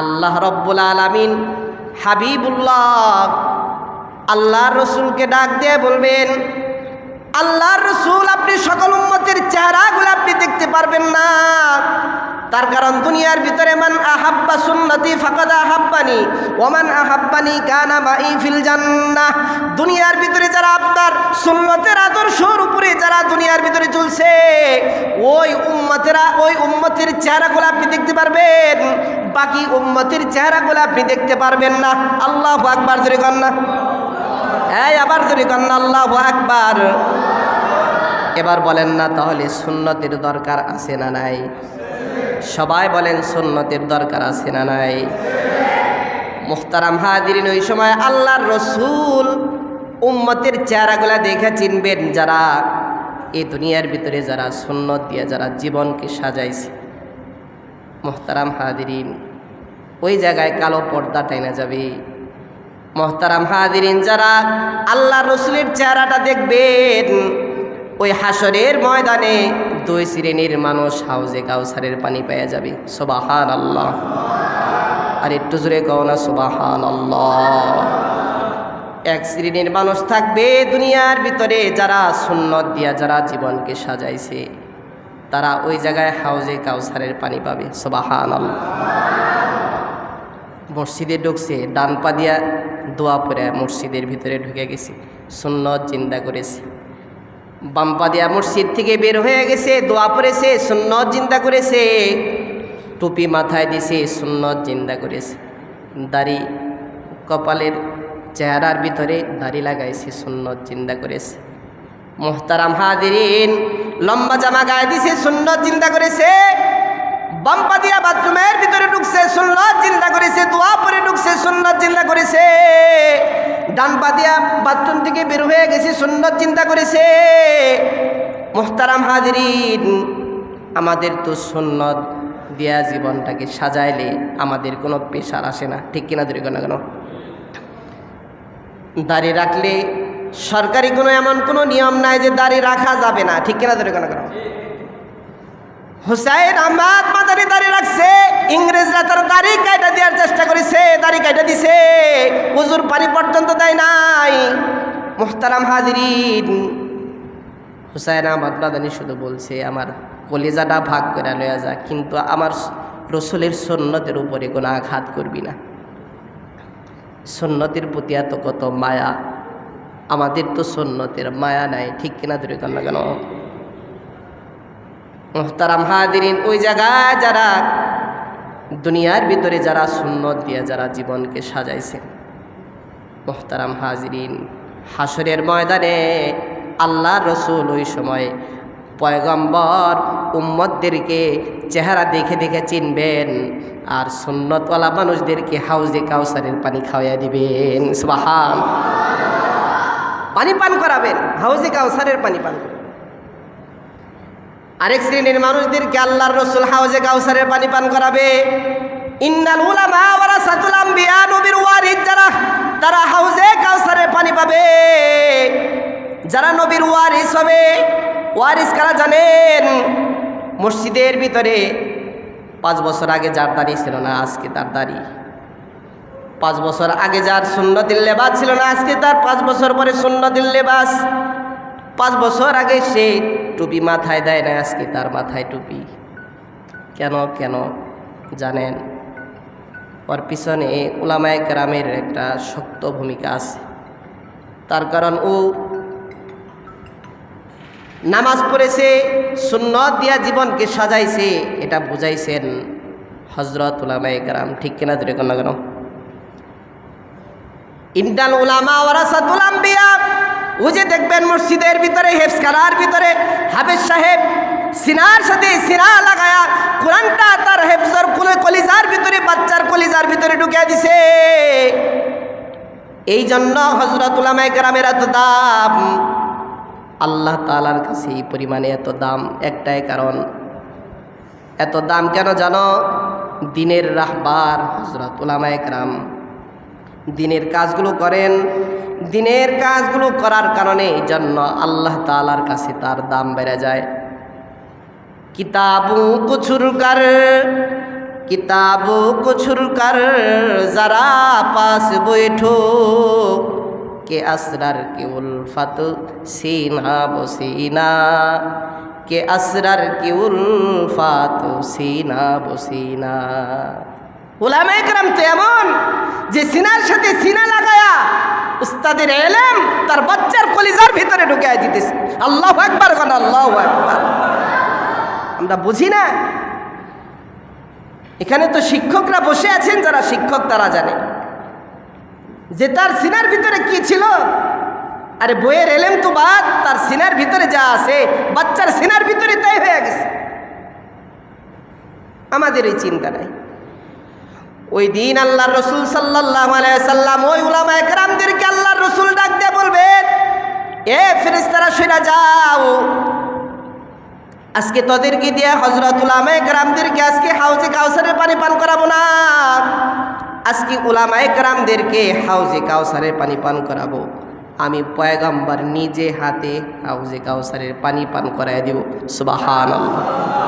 আল্লাহ রব্বুল আলামিন হাবিবুল্লাহ আল্লাহর রসুলকে ডাক দিয়ে বলবেন, আল্লাহর রসুল, আপনি সকল উম্মতের চেহারাগুলো আপনি দেখতে পারবেন না। তার কারণ দুনিয়ার ভিতরে মান আহাব্বা সুন্নতি ফাকাদ আহাব্বানি ওমান আহাব্বানি কানা মাই ফিল জান্নাহ। দুনিয়ার ভিতরে যারা আপনার সুন্নতের আদর্শর উপরে যারা দুনিয়ার ভিতরে চলছে, ওই উম্মতেরা, ওই উম্মতের চেহারাগুলো আপনি দেখতে পারবেন। বাকি উম্মতের চেহারাগুলো আপনি দেখতে পারবেন না। আল্লাহ আকবার, জোরে কন্যা এই, আবার জোরে কন্যা আল্লাহ আকবার। এবার বলেন না, তাহলে সুন্নতের দরকার আছে না নাই? সবাই বলেন সুন্নতের দরকার আছে না নাই? মুখতারাম হাদিরিন ওই সময় আল্লাহর রসুল উম্মতের চেহারাগুলা দেখে চিনবেন যারা এই দুনিয়ার ভিতরে যারা সুন্নত দিয়ে যারা জীবনকে সাজাইছে। মোহতারাম হাদিরিন ওই জায়গায় কালো পর্দা টাইনা যাবে। মহতারাম হাদিরিন যারা আল্লাহ রসুলের চেহারাটা দেখবেন, ওই হাসরের ময়দানে দুই শ্রেণির মানুষ হাউজে কাউসারের পানি পেয়ে যাবে। সোবাহান আল্লাহ আর একটু জোরে কও না সোবাহান আল্লাহ এক শ্রেণির মানুষ থাকবে দুনিয়ার ভিতরে, যারা সুন্নত দিয়া যারা জীবনকে সাজাইছে, তারা ওই জায়গায় হাউজে কাউসারের পানি পাবে। সোবাহান আল্লাহ মসজিদে ঢুকছে, ডান পা দিয়া দোয়া পরে মসজিদের ভিতরে ঢুকে গেছে, সুন্নত চিন্তা করেছে। বাম্পা দিয়া মসজিদ থেকে বের হয়ে গেছে, দোয়া পড়েছে, সুন্নত চিন্তা করেছে। টুপি মাথায় দিছে, সুন্নত চিন্তা করেছে। দাড়ি কপালের চেহারার ভিতরে দাড়ি লাগাইছে, সুন্নত চিন্তা করেছে। মোহতারাম হাদিরিন লম্বা জামা গায়ে দিছে, সুন্নত চিন্তা করেছে। বাম্পা দিয়া বাথরুমের ভিতরে ঢুকছে, সুন্নত চিন্তা করেছে, দোয়া পরে ঢুকছে, সুন্নত চিন্তা করেছে। ডান দিয়া বাথরুম থেকে বের হয়ে গেছে, সুন্নত চিন্তা করেছে। মোহতারাম হাজিরিন, আমাদের তো সুন্নত দেয়া জীবনটাকে সাজাইলে আমাদের কোনো পেশার আসে না। ঠিক কিনা ধরে কেন কেন? দাড়ি রাখলে সরকারি কোনো এমন কোনো নিয়ম নাই যে দাড়ি রাখা যাবে না। ঠিক কিনা ধরে কেন কেন? হুসাইন আহমাদ মাদারি দাড়ি রাখছে। ইংরেজরা তার দাড়ি কাইটা দেওয়ার চেষ্টা করেছে, দাড়ি কাইটা দিছে। উজুর পানি পর্যন্ত দেয় নাই। মোহতারাম হাজিরিন। হুসাইন আহমাদ মাদানি শুধু বলছে, আমার কলিজাটা ভাগ করে লয়া যা, কিন্তু আমার রসুলের সন্ন্যতের উপরে কোনো আঘাত করবি না। সন্ন্যতের প্রতি এত কত মায়া, আমাদের তো সন্ন্যতের মায়া নাই, ঠিক কিনা ধরে কেন কেন? মোহতারাম হাদিরিন ওই জায়গায় যারা দুনিয়ার ভিতরে যারা সুন্নত দিয়ে যারা জীবনকে সাজাইছে। মোহতারাম হাজিরিন হাসরের ময়দানে আল্লাহ রসুল ওই সময় পয়গম্বর উম্মদদেরকে চেহারা দেখে দেখে চিনবেন আর সুন্নতওয়ালা মানুষদেরকে হাউজে কাউসারের পানি খাওয়াইয়া দিবেন। সুবাহান পানি পান করাবেন, হাউজে কাউসারের পানি পান আরেক শ্রেণির মানুষদেরকে আল্লাহর রসুল হাউজে কাউসারের পানি পান করাবে। ইন্নাল উলামা ওয়ারাসাতুল আম্বিয়া নবীর ওয়ারিস যারা, তারা হাউজে কাউসারের পানি পাবে। যারা নবীর ওয়ারিস হবে, ওয়ারিস কারা জানেন? মসজিদের ভিতরে পাঁচ বছর আগে যার দাড়ি ছিল না, আজকে তার দাড়ি। পাঁচ বছর আগে যার সুন্নতির লেবাস ছিল না, আজকে তার পাঁচ বছর পরে সুন্নতির লেবাস। পাঁচ বছর আগে সে টুপি মাথায় দেয় না আজকে তার মাথায় টুপি। কেন কেন জানেন? ওর পিছনে ওলামায় গ্রামের একটা শক্ত ভূমিকা আছে। তার কারণ ও নামাজ পড়েছে, সুন্নত দিয়া জীবনকে সাজাইছে, এটা বুঝাইছেন হজরত উলামায় গ্রাম ঠিক কিনা ধরে কেন কেন ইন্টাল উলামা ওরাসাতুল আম্বিয়া। ও যে দেখবেন মসজিদের ভিতরে, হেফসখানার ভিতরে, হাফেজ সাহেব সিনার সাথে সিনা লাগায়া কোরআনটা তার হেফজর কোলে কলিজার ভিতরে, বাচ্চার কলিজার ভিতরে ঢুকিয়ে দিছে। এই জন্য হজরত উলামায় গ্রামের এত দাম। আল্লাহ তালার কাছে এই পরিমাণে এত দাম, একটাই কারণ। এত দাম কেন জানো? দিনের রাহবার হজরত উলামায় গ্রাম। দিনের কাজগুলো করেন দিনের কাজগুলো করার কারণে এই জন্য আল্লাহ তালার কাছে তার দাম বেড়ে যায়। কিতাবু কুছুরকার কিতাবু কুছুরকার যারা পাস বৈঠো, কে আসরার কি উলফাত সিনা বসিনা কে আসরার কি উলফাত সিনা। বসিনা ওলামে কারাম তো এমন যে সিনার সাথে সিনা লাগায়া উস্তাদের এলেম তার বাচ্চার কলিজার ভিতরে ঢুকায় দিতেছে। আল্লাহ একবার গণ আল্লাহ একবার আমরা বুঝি না। এখানে তো শিক্ষকরা বসে আছেন, যারা শিক্ষক তারা জানে। যে তার সিনার ভিতরে কি ছিল? আরে বইয়ের এলেম তো বাদ, তার সিনার ভিতরে যা আছে, বাচ্চার সিনার ভিতরে তাই হয়ে গেছে। আমাদের এই চিন্তা নাই। ওই দিন আল্লাহ রসুল সাল্লাহ সাল্লাম ওই উলামা একরামদেরকে আল্লাহ রসুল ডাক দিয়ে বলবেন, এ ফেরেস্তারা সইরা যাও। আজকে তোদেরকে দিয়ে হজরত উলামায় গ্রামদেরকে আজকে হাউজে কাউসারের পানি পান করাবো না। আজকে উলামায় গ্রামদেরকে হাউজে কাউসারের পানি পান করাবো। আমি পয়গাম্বার নিজে হাতে হাউজে কাউসারের পানি পান করাই দেব। সুবাহান আল্লাহ